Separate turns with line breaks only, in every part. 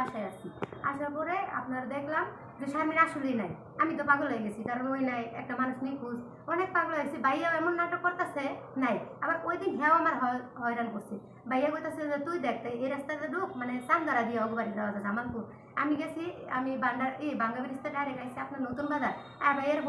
বাসায় আসছি আসার পরে আপনার দেখলাম যে শারমিন আসলেই নাই। আমি তো পাগল হয়ে গেছি, কারণ ওই নাই, একটা মানুষ নিখোঁজ অনেক পাগল হয়েছে, ভাইয়া এমন নাটক করতেছে, নাই। আবার ওই দিন হ্যাঁ আমার হয়রান করছে। ভাইয়া কইতাছে যে, তুই দেখতে এই রাস্তাতে ঢুক মানে চান্দারা দিয়ে অগবাড়ি যাওয়া যায় জামালপুর। আমি গেছি, আমি বান্ডার, এই বাঙ্গা ব্রিজতে ডাইরেক্ট আইসি আপনার নতুন বাজার। আর ভাইয়ের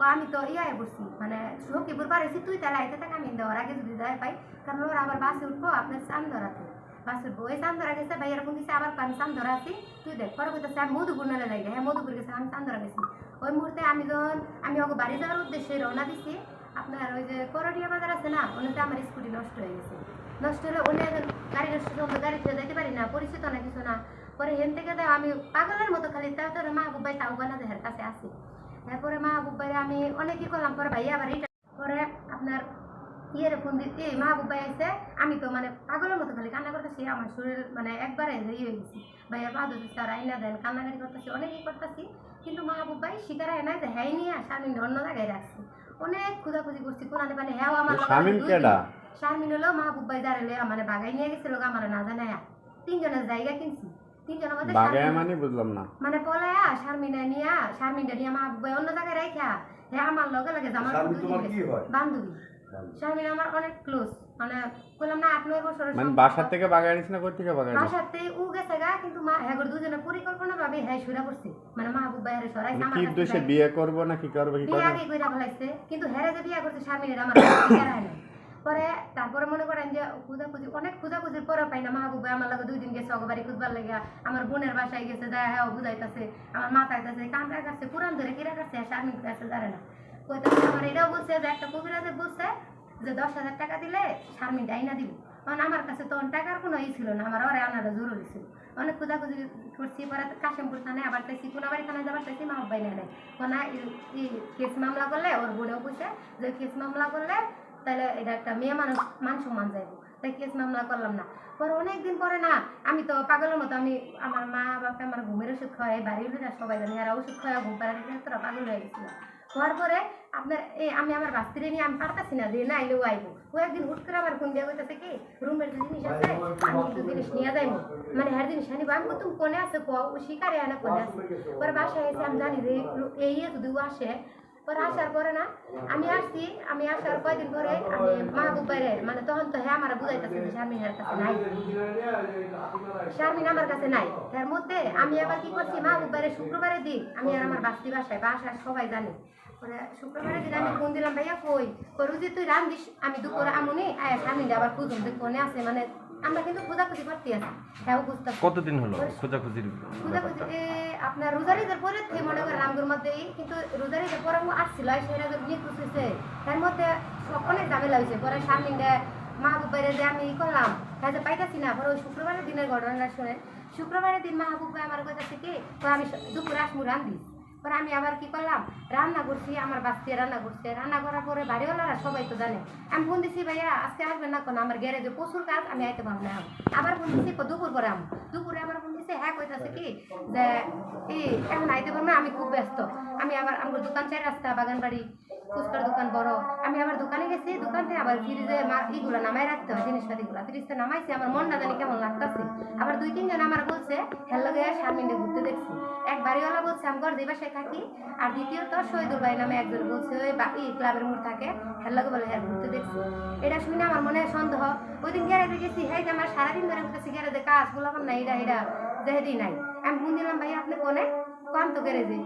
ও আমি তো ইয়ায় বসছি মানে সখীপুর পারেছি তুই তাহলে আইতে থাক, আমি দেওয়ার আগে যদি যাই পাই। কারণ ওরা আবার বাসে উঠবো, আপনার চান্দরাতে। চান্দরা গেছে, ভাইয়ের ফোন দিছে আবার আমি চান্দরা আছি। তুই দেখ, পরে কইতেছে, আমি মধুপুর নালে লাগে হ্যাঁ মধুপুর গেছে, আমি চান্দরা গেছি। ওই মুহূর্তে আমি যখন, আমি ওকে বাড়ি যাওয়ার উদ্দেশ্যে রওনা দিছি, আপনার ওই যে করটিয়া বাজার আছে না, ওনাতে আমার স্কুটি নষ্ট হয়ে গেছে। নষ্ট হলে অন্য গাড়ি নষ্ট হলে গাড়ি ছেড়ে যেতে পারি না, পরিচিত না, কিছু না। পরে হেন থেকে দেয় আমি পাগলের মতো খালি তাও তোর মা বুবাই তাও বানা দেহের কাছে আসি তারপরে মা বুবাইরে আমি অনেকই করলাম, পরে ভাইয়া আবার পরে আপনার ইয়ের ফোন দিতে এই মা বুবাই আইসে আমি তো মানে পাগলের মতো খালি কান্না করতেছি আমার শরীর মানে একবারে ইয়ে হয়ে গেছি। ভাইয়া পা ধরতে স্যার আইনা দেন কান্নাকাটি করতেছি অনেকই করতেছি কিন্তু মা বুবাই শিকার হয় না যে হ্যাঁ নিয়ে আসে আমি অন্য জায়গায় রাখছি। অনেক খুঁজাখুঁজি করছি কোনাতে মানে হ্যাঁ আমার দুই। শারমিন হলো মাহবুব ভাই দাঁড়ালে মানে বাগাই নিয়ে গেছিল আমার না জানায়া। তিনজনের জায়গা কিনছি। তিনজনের মধ্যে
মানে বুঝলাম না।
মানে পলায়া শারমিনা নিয়া শারমিনটা নিয়ে মাহবুব ভাই অন্য জায়গায় রাখা হ্যাঁ আমার লগে লগে জামা
শারমিন তোমার কি হয়?
বান্ধবী। শারমিন আমার অনেক ক্লোজ মানে বললাম না আট নয় বছরের
মানে। বাসার থেকে বাগায় না কোথা থেকে বাগায়
বাসাতে উ গেছে গা কিন্তু মা হ্যাঁ দুজনে পরিকল্পনা ভাবে হ্যাঁ সুরা করছে মানে মাহবুব সরাইছে
মানে
আমার
কি
যাই।
বিয়ে করব না কি করব কি
বিয়ে আগে কইরা ফেলাইছে কিন্তু হেরে যে বিয়ে করছে শারমিনের আমার নাই। পরে তারপরে মনে করেন যে খুঁজাখুঁজি অনেক খুঁজাখুঁজির পরে পাই না মাহবুবে আমার লাগে দুই দিন গেছে অগবাড়ি খুঁজবার লেগে আমার বোনের বাসায় গেছে যায় হ্যাঁ বুঝাইতেছে আমার মাথায় কাছে কামড়া কাছে পুরান ধরে কিরা কাছে শারমিন কাছে জানে না। আমার এটাও বলছে, যে একটা বলছে যে দশ হাজার টাকা দিলে ডাইনা দিব। কারণ আমার কাছে তখন টাকার কোনো ই ছিল না, আমার জরুরি ছিল। অনেক খোঁজাখুঁজি করছি, পরে থানায় আবার চাইছি কোনাবাড়ি থানায় যাবার চাইছি মা কোনা কেস মামলা করলে ওর বোনেও যে কেস মামলা করলে তাহলে এটা একটা মেয়ে মানুষ মান সম্মান যাইবো। তাই কেস মামলা করলাম না। পরে অনেকদিন পরে না, আমি তো পাগলের মতো, আমি আমার মা বাপে আমার ঘুমের ওষুধ খাওয়াই বাড়ির সবাই জানি, এরা ওষুধ খাওয়া ঘুম পাড়ার তোরা পাগল হয়ে গেছিল। হওয়ার পরে আপনার এই আমি আমার বাস্তিরে নিয়ে আমি পারতাছি না যে না আইলেও আইবো। ও একদিন হুট করে আমার ফোন দিয়ে কইতেছে কি রুমের যে জিনিস আছে আমি কিছু জিনিস নিয়ে যাইবো। মানে হ্যার জিনিস আনিবো। আমি তুমি কোনে আছে কো ও শিকারে আনা কোনে আছে। পরে বাসায় এসে আমি জানি যে এই- যদি ও আসে পরে আসার পরে না, আমি আসছি, আমি আসার কয়দিন পরে আমি মাহবুব বাইরে মানে তখন তো হ্যাঁ আমার বুঝাইতেছে যে শারমিনের কাছে নাই। শারমিন আমার কাছে নাই। তার মধ্যে আমি আবার কি করছি, মাহবুব বাইরে শুক্রবারের দিন আমি আর আমার বাস্তি বাসায় বাসায় সবাই জানি। পরে শুক্রবারের দিন আমি ফোন দিলাম, ভাইয়া কই? করু যে তুই রান্ধিস, আমি দুপুরে আমুনি, আয় শারমিন আবার খুঁজুন যে কোনে আছে মানে আমরা কিন্তু খোঁজাখুঁজি করতে আছি। হ্যাঁ বুঝতে
কতদিন হলো
খোঁজাখুঁজি এ, আপনার রোজারিদের পরে থেকে মনে করেন আমগুর মধ্যেই কিন্তু রোজারিদের পরে আসছিল সেটা যে নিয়ে খুঁজেছে তার মধ্যে সব অনেক ঝামেলা হয়েছে। পরে সামনে মা বুবাইরে যে আমি ই করলাম হ্যাঁ যে পাইতাছি না। পরে ওই শুক্রবারের দিনের ঘটনাটা শুনে শুক্রবারের দিন মাহবুব ভাই আমার কাছে কি তো আমি দুপুরে আসমু রান্ধি পরে আমি আবার কি করলাম? রান্না করছি, আমার বাচ্চা রান্না করছে। রান্না করার পরে বাড়িওয়ালারা সবাই তো জানে। আমি ফোন দিছি, ভাইয়া, আজকে আসবেন না কোনো? আমার গ্যারেজে প্রচুর কাজ, আমি আইতে পারব না আবার ফোন দিছি দুপুর পরে আম? দুপুরে আবার ফোন দিছে হ্যাঁ কইতাছে কি যে এই এখন আইতে পারব না, আমি খুব ব্যস্ত। আমি আবার আমার দোকান চাই রাস্তা বাগান বাড়ি, ফুচকার দোকান বড়। আমি আবার দোকানে গেছি দোকান থেকে আবার ফ্রিজে ইগুলো নামাই রাখতে হয় জিনিসপাতিগুলো ফ্রিজে নামাইছি, আমার মনটা জানি কেমন লাগতেছে। আবার দুই তিনজন আমার বলছে হেল লগে শারমিনে ঘুরতে দেখছি। এক বাড়িওয়ালা বলছে, আমি ঘর বাসায় থাকি আর দ্বিতীয়ত শহীদুল ভাই নামে একজন বলছে, ওই বাকি ক্লাবের মোড় থাকে। হেল্লাকে বলে হ্যাঁ ঘুরতে দেখছি। এটা শুনে আমার মনে সন্দেহ। ওই দিন গ্যারেজে গেছি হ্যাঁ যে আমার সারাদিন ধরে ঘুরতেছি গ্যারেজে কাজ বললাম না এটা এটা যেহেতু নাই। আমি ফোন দিলাম ভাই, আপনি কোনে? কান্ত তো গ্যারেজে।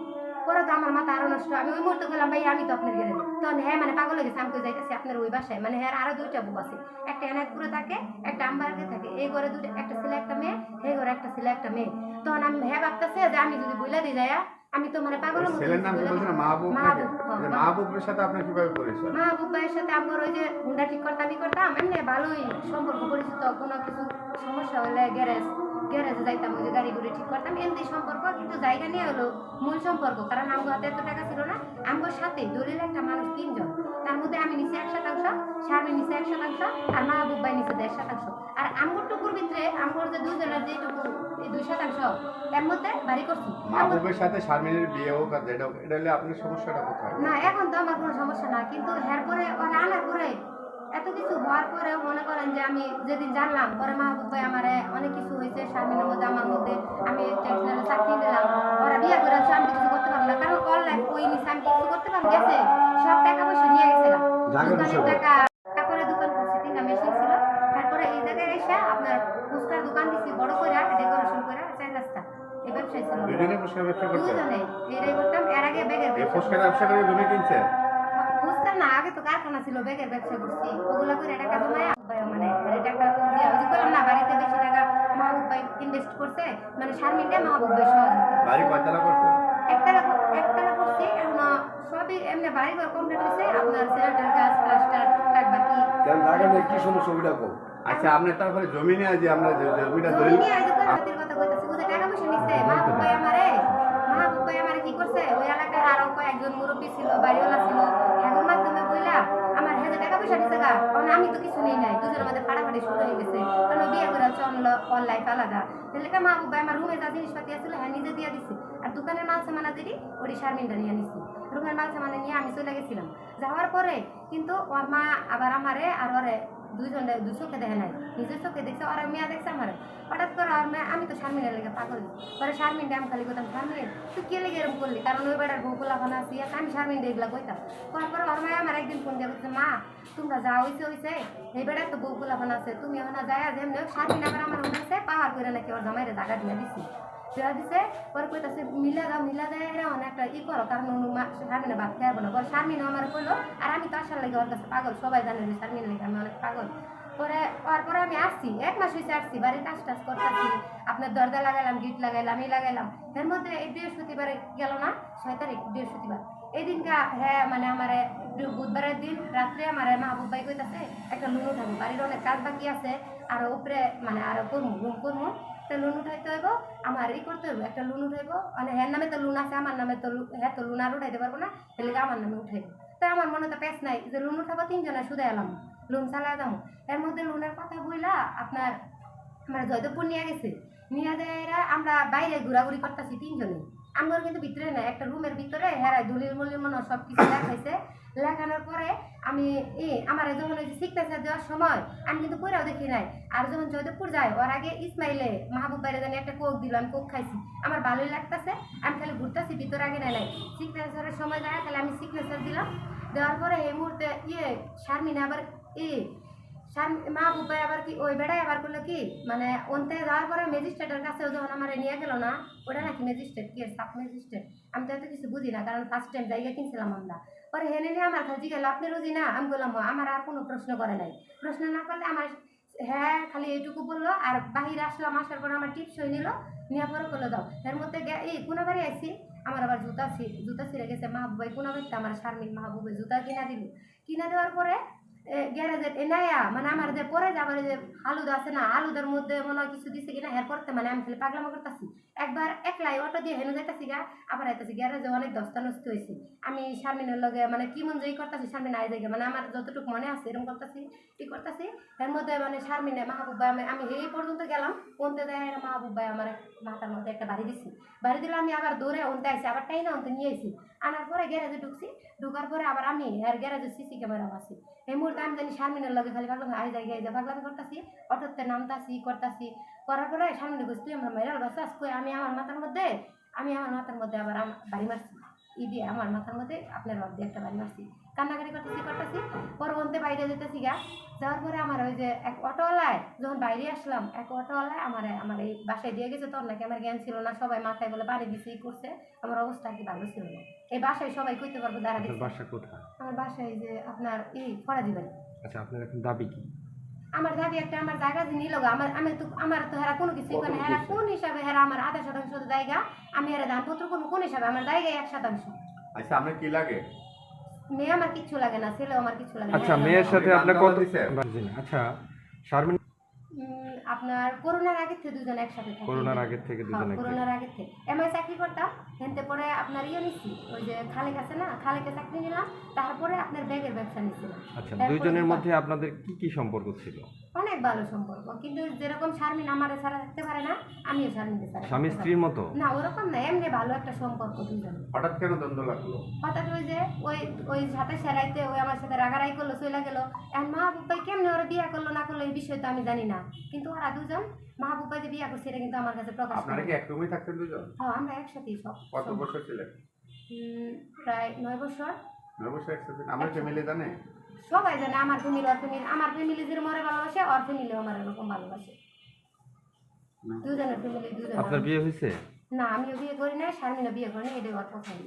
পরে তো আমার মাথা আরও নষ্ট। আমি ওই মুহূর্তে গেলাম ভাই আমি তো আপনার গেলে তখন হ্যাঁ মানে পাগল হয়ে গেছে আমি কই যাইতেছি আপনার ওই বাসায়। মানে হ্যাঁ আরও দুইটা বউ আছে। একটা এনায়তপুরে থাকে একটা আমবাড়িতে থাকে। এই ঘরে দুটো একটা ছেলে একটা মেয়ে এই ঘরে একটা ছেলে একটা মেয়ে। তখন আমি হ্যাঁ ভাবতেছে যে আমি যদি বইলা দিই যাইয়া আমি তো মানে পাগল
ছেলের নাম কি বলছেন মাহবুব নাকি?
মাহবুব। হ্যাঁ,
মাহবুবের সাথে আপনার কীভাবে পরিচয়
মাহবুব ভাইয়ের সাথে আমার ওই যে হুন্ডা ঠিক করতাম ই করতাম এমনি ভালোই সম্পর্ক পরিচিত কোনো কিছু সমস্যা হলে গ্যারেজ গ্যারেজে যাইতাম ওই যে গাড়ি গুড়ি ঠিক করতাম। এমনি সম্পর্ক কিন্তু জায়গা নিয়ে হলো মূল সম্পর্ক। কারণ আমগো হাতে এত টাকা ছিল না। আমগোর সাথে দলিল একটা মানুষ তিনজন। তার মধ্যে আমি নিচে এক শতাংশ শারমি নিচে এক শতাংশ আর মাহবুব ভাই নিচে দেড় শতাংশ। আর আমগোর টুকুর ভিতরে আমগোর যে দুজনের যেটুকু এই দুই শতাংশ এর মধ্যে বাড়ি করছি।
মাহবুবের সাথে শারমিনের বিয়ে হোক আর যেটা এটা হলে আপনার সমস্যাটা কোথায়?
না এখন তো আমার কোনো সমস্যা না কিন্তু এর পরে ওরা আনার পরে এত কিছু হওয়ার পরে মনে করেন যে আমি যেদিন জানলাম পরে মাহবুব ভাই আমারে অনেক কিছু হয়েছে শারমিনের মধ্যে আমার মধ্যে আমি চাকরি নিলাম ওরা বিয়ে করে আসছে, আমি কিছু করতে পারলাম না কারণ অনলাইন ওই নিচে আমি কিছু করতে পারলাম গেছে। সব টাকা পয়সা নিয়ে গেছে দোকানের টাকা তারপরে দোকান করছি তিনটা মেশিন ছিল। তারপরে এই জায়গায় এসে আপনার ফুচকার দোকান দিছি বড় করে ডেকোরেশন করে চার রাস্তা। এই ব্যবসায় ছিল।
দুজনে ফুচকার ব্যবসা করতে?
দুজনে এটাই করতাম এর আগে ব্যাগের
এই
ব্যবসা
ব্যবসা করে কিনছে?
কারখানা ছিল ব্যাগের ব্যবসা করছি। ওগুলো করে টাকা জমায় ভাই মানে এই টাকা দিয়ে ওই যে বললাম না বাড়িতে বেশি টাকা মাহবুব ভাই ইনভেস্ট করছে মানে শারমিনটা মাহবুব ভাই সহযোগিতা
বাড়ি কয়তলা করছে?
একতলা একতলা করছি এখন সবই এমনি বাড়ি ঘর কমপ্লিট হয়েছে আপনার সেন্টার গাছ প্লাস্টার টুকটাক বাকি
কেন ঢাকা নিয়ে কি সমস্যা ওইটা কো
আচ্ছা আপনি তারপরে জমি নিয়ে যে আমরা জমিটা
জমি আমি তো কিছু নেই নাই, দুজনের মধ্যে ফাড়াফাড়ি শুরু হয়ে গেছে। কারণ বিয়ে করে চল অল লাইফ আলাদা? তাহলে কেমন আবু ভাই আমার রুমে যা জিনিসপাতি আছে হ্যাঁ নিজে দিয়ে দিছি? আর দোকানের মাল সামানা যেটি ওটি শারমিনটা নিয়ে নিছি। রুমের মাল সামানা নিয়ে আমি চলে গেছিলাম। যাওয়ার পরে কিন্তু ওর মা আবার আমারে আর ওরে দুইজন দুই চোখে দেখে নাই নিজের চোখে দেখছে, ওরা মেয়া দেখছে আমার। হঠাৎ করে আর মেয়ে, আমি তো শারমিনের লেগে পাগল। পরে শারমিন আমি খালি করতাম, শারমিন, তুই কে লেগে এরকম করলি? কারণ ওই বেড়ার বউ গোলা ভানা আসি আমি শারমিন এগুলা কইতাম। করার পরে ওর মেয়ে আমার একদিন ফোন দিয়ে বলছে, মা, তোমরা যা হইছে হইছে, এই বেড়ার তো বউ গোলা ভানা আছে, তুমি ওখানে যায় যেমনি হোক, শারমিন আবার আমার উঠেছে পাওয়ার করে নাকি ওর জামাইরে জায়গা দিয়ে দিছি। দেওয়া দিছে পরে কইতাছে মিলা দাও মিলা দেয় এরা অনেক একটা ই করো কারণ শারমিনে ভাত খাইবো না পরে শারমিন আমার কইলো আর আমি তো আসার লাগে ওর কাছে পাগল সবাই জানে যে শারমিন লাগে আমি অনেক পাগল পরে পরে আমি আসছি এক মাস হয়েছে আসছি বাড়ির কাজ টাজ করতেছি আপনার দরজা লাগাইলাম গিট লাগাইলাম এই লাগাইলাম এর মধ্যে এই বৃহস্পতিবারে গেল না ছয় তারিখ বৃহস্পতিবার এই দিনটা হ্যাঁ মানে আমার বুধবারের দিন রাত্রে আমার মাহবুব ভাই কইতাছে একটা লুন উঠাবো বাড়ির অনেক কাজ বাকি আছে আর উপরে মানে আর করব রুম করব তা লুন উঠাইতে হইব, আমার ই করতে হইব, একটা লুন উঠাইব। মানে হ্যার নামে তো লোন আছে, আমার নামে তো হ্যাঁ তো লোন আর উঠাইতে পারব না, তাহলে আমার নামে উঠাইব? তো আমার মনে তো পেস নাই যে লুন উঠাবো তিনজনে, শুধু এলাম, লুন চালা যাব। এর মধ্যে লোনের কথা বইলা আপনার, আমার জয়দেবপুর নিয়ে গেছে। নিয়ে এরা আমরা বাইরে ঘোরাঘুরি করতেছি তিনজনে। আমার কিন্তু ভিতরে না একটা রুমের ভিতরে হেরাই দলিল মলিল মনে সব কিছু লেখাইছে লেখানোর পরে আমি এই আমার যখন ওই সিগনেচার দেওয়ার সময়, আমি কিন্তু কইরাও দেখি নাই। আর যখন জয়দেবপুর যাই ওর আগে ইসমাইলে মাহবুব বাইরে জানি একটা কোক দিল, আমি কোক খাইছি। আমার ভালোই লাগতেছে, আমি খালি ঘুরতেছি, ভিতরে আগে নাই নাই। সিগনেচারের সময় যায় তাহলে আমি সিগনেচার দিলাম। দেওয়ার পরে এই মুহূর্তে ইয়ে শারমিনা আবার ই মাহবুব ভাই আবার কি, ওই বেড়ায় আবার করল কি? মানে অন্তে যাওয়ার পরে ম্যাজিস্ট্রেটের কাছে যখন আমার নিয়ে গেল না, ওটা নাকি ম্যাজিস্ট্রেট কি সাব ম্যাজিস্ট্রেট আমি তো এত কিছু বুঝি না, কারণ ফার্স্ট টাইম জায়গা কিনছিলাম আমরা। পরে হেনে নিয়ে আমার খালি জিজ্ঞাসা আপনি রুজি না? আমি বললাম আমার আর কোনো প্রশ্ন করে নাই। প্রশ্ন না করলে আমার হ্যাঁ খালি এইটুকু বলল, আর বাহিরে আসলাম, আসার পর আমার টিপস হয়ে নিল, নিয়ে পরে করল দাও এর মধ্যে এই কোনা বাড়ি আইসি আমার আবার জুতা জুতা ছিঁড়ে গেছে মাহবুব ভাই কোনা বাড়িতে আমার শারমিন মাহবুবে জুতা কিনা দিল। কিনা দেওয়ার পরে গ্যারেজের এনায়া মানে আমার যে পরে যে আবার যে আলুদা আছে না, আলুদার মধ্যে মনে হয় কিছু দিছে কিনা হের করতে মানে আমি খালি পাগলামো করতেছি। একবার একলাই অটো দিয়ে হেনে যাইতাছি গা, আবার আইতাছি গ্যারেজে অনেক দস্তা নষ্ট হয়েছে আমি শারমিনের লগে মানে কি মন যেই করতেছি, শারমিন আই যাই মানে আমার যতটুকু মনে আছে এরকম করতেছি কি করতেছি। এর মধ্যে মানে শারমিনে মাহবুব ভাই আমি এই পর্যন্ত গেলাম কোনতে দেয় মাহবুব ভাই আমার মাথার মধ্যে একটা বাড়ি দিছি। বাড়ি দিলে আমি আবার দৌড়ে অন্তে আইছি, আবার টাইনা অন্তে নিয়ে আইছি। আনার পরে গ্যারেজে ঢুকছি, ঢুকার পরে আবার আমি আর গ্যারেজে সিসি ক্যামেরা বাসি এই মুহূর্তে আমি জানি শারমিনের লগে খালি ভাগলাম আই যাই গাই যা পাগলামি করতেছি, অটোতে নামতাছি, করতাছি, করার পরে সামনে ঘুরছি তুই আমরা মেরাল বাসাস কই আমি আমার মাথার মধ্যে, আমি আমার মাথার মধ্যে আবার বাড়ি মারছি। ই দিয়ে আমার মাথার মধ্যে আপনার বাপ দিয়ে একটা বাড়ি মারছি। কান্নাকাটি করতেছি করতেছি পরবর্তী বাইরে যেতেছি গা। যাওয়ার পরে আমার ওই যে এক অটোওয়ালায় যখন বাইরে আসলাম এক অটোওয়ালায় আমার আমার এই বাসায় দিয়ে গেছে তোর নাকি আমার জ্ঞান ছিল না সবাই মাথায় বলে পানি দিছে করছে। আমার অবস্থা কি ভালো ছিল না। এই বাসায় সবাই কইতে পারব দাঁড়া
আপনার বাসা কোথায়?
আমার বাসায় যে আপনার এই ফরাজি বাড়ি।
আচ্ছা আপনার এখন দাবি কি?
আমার দাবি একটা আমার জায়গা যে নিল গা, আমার আমি তো আমার তো হেরা কোনো কিছু করে হেরা কোন হিসাবে হেরা আমার আধা শতাংশ জায়গা আমি হেরা দানপত্র কোনো কোন হিসাবে আমার জায়গায় এক শতাংশ।
আচ্ছা আপনার কি লাগে?
মেয়ে আমার কিচ্ছু লাগে না ছেলেও আমার কিছু লাগে না।
আচ্ছা
হ্যাঁ,
মেয়ের সাথে আপনার কত জি না, আচ্ছা শারমিন
আপনার করোনার আগে থেকে দুজন একসাথে থাকি।
করোনার আগের থেকে
হ্যাঁ,
দুজন
করোনার আগে থেকে। এমআই চাকরি করতাম। হেনতে পরে আপনার ইয়ে নিচ্ছি ওই যে খালেক আছে না খালেকে চাকরি নিলাম তারপরে আপনার ব্যাগের ব্যবসা নিচ্ছিলাম
আচ্ছা দুইজনের মধ্যে আপনাদের কি কি সম্পর্ক ছিল?
অনেক ভালো সম্পর্ক কিন্তু যেরকম শারমিন আমার ছাড়া থাকতে পারে না আমিও শারমিনকে ছাড়া
স্বামী স্ত্রীর মতো?
না। না ওরকম না এমনি ভালো একটা সম্পর্ক দুজন
হঠাৎ কেন দ্বন্দ্ব লাগল?
হঠাৎ ওই যে ওই ওই সাথে সেরাইতে ওই আমার সাথে রাগারাই করল চলে গেল। এখন মা ভাই কেমনে ওরা বিয়ে করল না করল এই বিষয় তো আমি জানি না। কিন্তু ওরা দুজন মাহবুব ভাই যে বিয়ে করছে এটা কিন্তু আমার কাছে প্রকাশ
আপনারা কি এক রুমেই থাকতেন দুজন?
হ্যাঁ আমরা একসাথেই সব
কত বছর ছিলেন?
প্রায় নয় বছর।
অবশ্যই একসাথে? আমার ফ্যামিলি জানে?
সবাই জানে আমার ফ্যামিলি ওর ফ্যামিলি আমার ফ্যামিলি যে মরে ভালোবাসে ওর ফ্যামিলিও আমার এরকম ভালোবাসে। দুজনের ফ্যামিলি দুজন
আপনার বিয়ে হয়েছে?
না আমিও বিয়ে করি নাই শারমিনও বিয়ে করি নাই এটাই ওর পছন্দ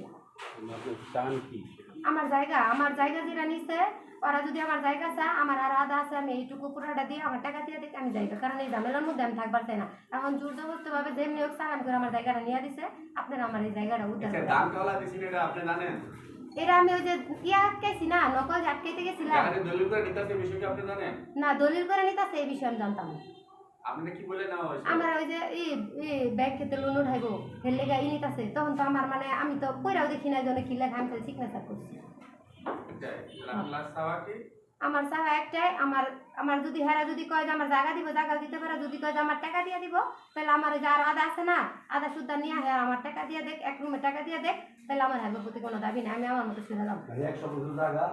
আমার জায়গা আমার জায়গা যেটা নিছে ওরা যদি আমার জায়গা চা আমার আর আদা আছে আমি এইটুকু পুরোটা দিয়ে আমার টাকা দিয়ে দিই আমি জায়গা কারণ এই ঝামেলার মধ্যে আমি থাকবার চাই না। এখন জোর জবরদস্ত ভাবে যেমনি হোক সালাম করে আমার জায়গাটা নিয়ে দিছে আপনারা আমার এই জায়গাটা উদ্ধার
আচ্ছা, এটা জানেন?
এটা আমি ওই যে ইয়া আটকাইছি না নকল যে আটকাইতে গেছিলাম। না দলিল করে নিতেছে এই বিষয়ে আমি জানতাম না।
কি বলে নেওয়া
আমার ওই যে ই ই ব্যাংক খেতে লোন উঠাইবো ফেললে গা ই নিতেছে তখন তো আমার মানে আমি তো কইরাও দেখি না জন্য কি লেখা আমি খালি সিগনেচার করছি। আমার চাওয়া একটাই আমার আমার যদি হেরা যদি কয় যে আমার জায়গা দিব জায়গা দিতে পারে যদি কয় যে আমার টাকা দিয়ে দিব তাহলে আমার যার যে আর আদা আছে না আদা সুদ্ধা নিয়ে হ্যাঁ আর আমার টাকা দিয়ে দেখ এক রুমে টাকা দিয়ে দেখ তাহলে আমার হেগোর প্রতি কোনো দাবি নেই আমি আমার মতো শুনে যাব
একশো জায়গা